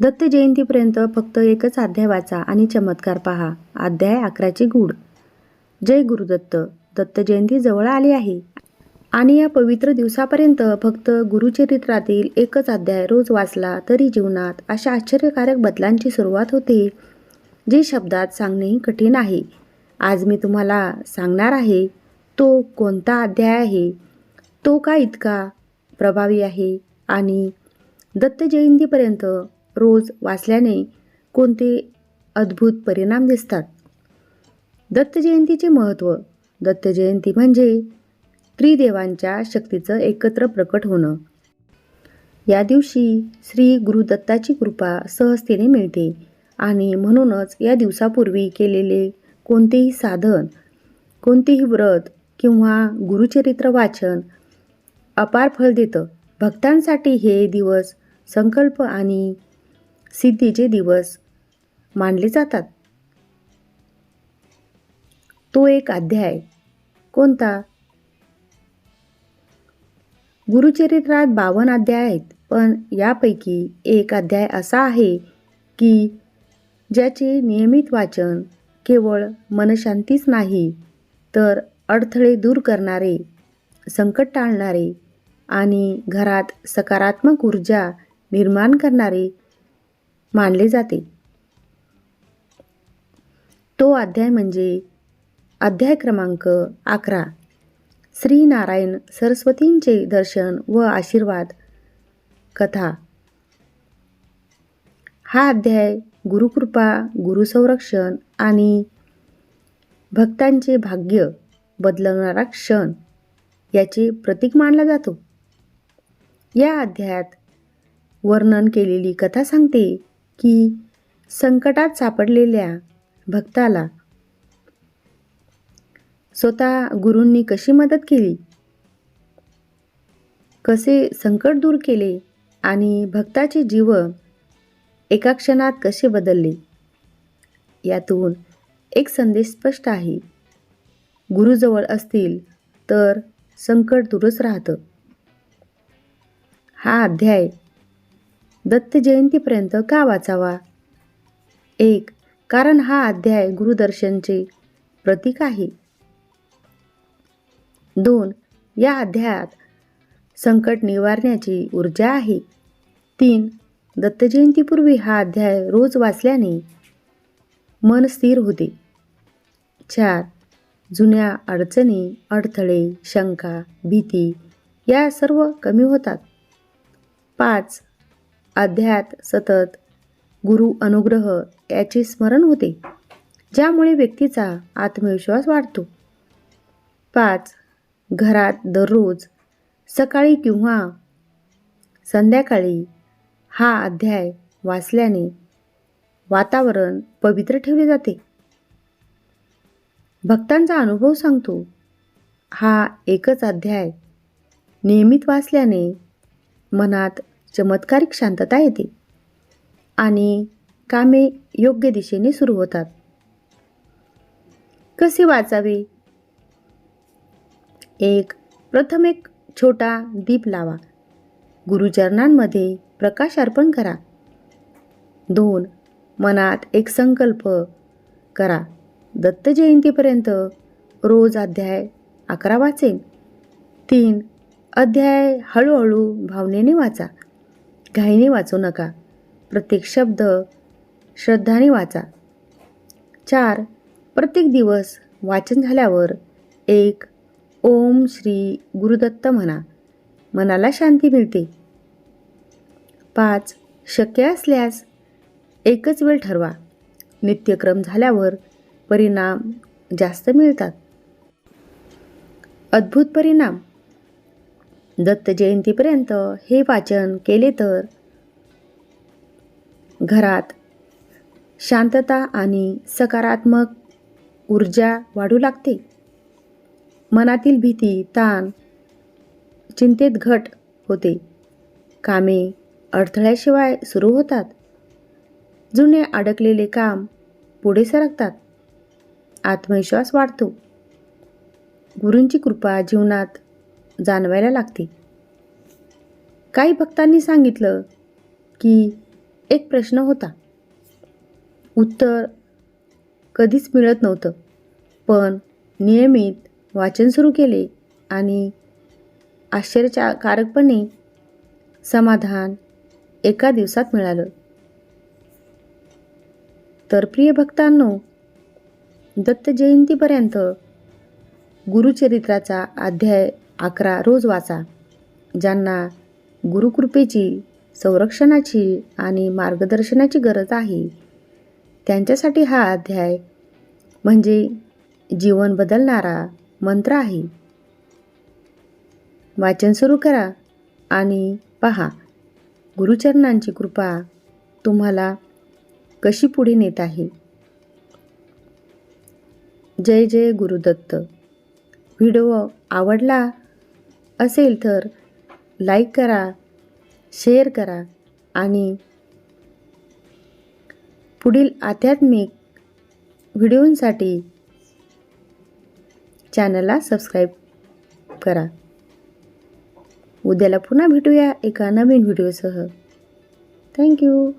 दत्त जयंतीपर्यंत फक्त एकच अध्याय वाचा आणि चमत्कार पहा. अध्याय अकराचे गूढ. जय गुरुदत्त दत्त. जयंती जवळ आली आहे. आणि या पवित्र दिवसापर्यंत फक्त गुरुचरित्रातील एकच अध्याय रोज वाचला तरी जीवनात अशा आश्चर्यकारक बदलांची सुरुवात होते जे शब्दात सांगणेही कठीण आहे. आज मी तुम्हाला सांगणार आहे तो कोणता अध्याय आहे? तो का इतका प्रभावी आहे? आणि दत्त जयंतीपर्यंत रोज वाचल्याने कोणते अद्भुत परिणाम दिसतात? दत्त जयंतीचे महत्त्व. दत्त जयंती म्हणजे त्रिदेवांच्या शक्तीचं एकत्र प्रकट होणं. या दिवशी श्री गुरुदत्ताची कृपा सहजतेने मिळते आणि म्हणूनच या दिवसापूर्वी केलेले कोणतेही साधन कोणतेही व्रत किंवा गुरुचरित्र वाचन अपार फळ देतं. भक्तांसाठी हे दिवस संकल्प आणि सिद्धीचे दिवस मानले जातात. तो एक अध्याय. कोणता? गुरुचरित्रात बावन अध्याय आहेत पण यापैकी एक अध्याय असा आहे की ज्याचे नियमित वाचन केवळ मनशांतीच नाही तर अडथळे दूर करणारे संकट टाळणारे आणि घरात सकारात्मक ऊर्जा निर्माण करणारे मानले जाते. तो अध्याय म्हणजे अध्याय क्रमांक अकरा. श्रीनारायण सरस्वतींचे दर्शन व आशीर्वाद कथा. हा अध्याय गुरुकृपा गुरुसंरक्षण आणि भक्तांचे भाग्य बदलवणारा क्षण याचे प्रतीक मानला जातो. या अध्यायात वर्णन केलेली कथा सांगते की संकटात सापडलेल्या भक्ताला स्वतः गुरूंनी कशी मदत केली? कसे संकट दूर केले आणि भक्ताचे जीव एका क्षणात कसे बदलले? यातून एक संदेश स्पष्ट आहे. गुरुजवळ असतील तर संकट दूरच राहतं. हा अध्याय दत्त जयंतीपर्यंत का वाचावा? एक कारण हा अध्याय गुरुदर्शनचे प्रतीक आहे. दोन या अध्यायात संकट निवारण्याची ऊर्जा आहे. तीन दत्त जयंतीपूर्वी हा अध्याय रोज वाचल्याने मन स्थिर होते. चार जुन्या अडचणी अडथळे शंका भीती या सर्व कमी होतात. पाच अध्यात सतत गुरु अनुग्रह याचे स्मरण होते ज्यामुळे व्यक्तीचा आत्मविश्वास वाढतो. पाच घरात दररोज सकाळी किंवा संध्याकाळी हा अध्याय वाचल्याने वातावरण पवित्र ठेवले जाते. भक्तांचा अनुभव सांगतो हा एकच अध्याय नियमित वाचल्याने मनात चमत्कारिक शांतता येते आणि कामे योग्य दिशेने सुरू होतात. कसे वाचावे? एक प्रथम एक छोटा दीप लावा. गुरुचरणांमध्ये प्रकाश अर्पण करा. दोन मनात एक संकल्प करा. दत्त जयंतीपर्यंत रोज अध्याय अकरा वाचेन. तीन अध्याय हळूहळू भावनेने वाचा. घाईने वाचू नका. प्रत्येक शब्द श्रद्धाने वाचा. चार प्रत्येक दिवस वाचन झाल्यावर एक ओम श्री गुरुदत्त म्हणा. मनाला शांती मिळते. पाच शक्य असल्यास एकच वेळ ठरवा. नित्यक्रम झाल्यावर परिणाम जास्त मिळतात. अद्भुत परिणाम. दत्त जयंतीपर्यंत हे वाचन केले तर घरात शांतता आणि सकारात्मक ऊर्जा वाढू लागते. मनातील भीती ताण चिंतेत घट होते. कामे अडथळ्याशिवाय सुरू होतात. जुने अडकलेले काम पुढे सरकतात. आत्मविश्वास वाढतो. गुरूंची कृपा जीवनात जाणवायला लागते. काही भक्तांनी सांगितलं की एक प्रश्न होता. उत्तर कधीच मिळत नव्हतं पण नियमित वाचन सुरू केले आणि आश्चर्यकारकपणे समाधान एका दिवसात मिळालं. तर प्रिय भक्तांनो दत्त जयंतीपर्यंत गुरुचरित्राचा अध्याय अकरा रोज वाचा. ज्यांना गुरुकृपेची संरक्षणाची आणि मार्गदर्शनाची गरज आहे त्यांच्यासाठी हा अध्याय म्हणजे जीवन बदलणारा मंत्र आहे. वाचन सुरू करा आणि पहा गुरुचरणांची कृपा तुम्हाला कशी पुढे नेत आहे? जय जय गुरुदत्त. व्हिडिओ आवडला असेल तर लाईक करा शेअर करा आणि पुढील आध्यात्मिक व्हिडिओंसाठी चॅनलला सबस्क्राईब करा. उद्याला पुन्हा भेटूया एका नवीन व्हिडिओसह. थँक्यू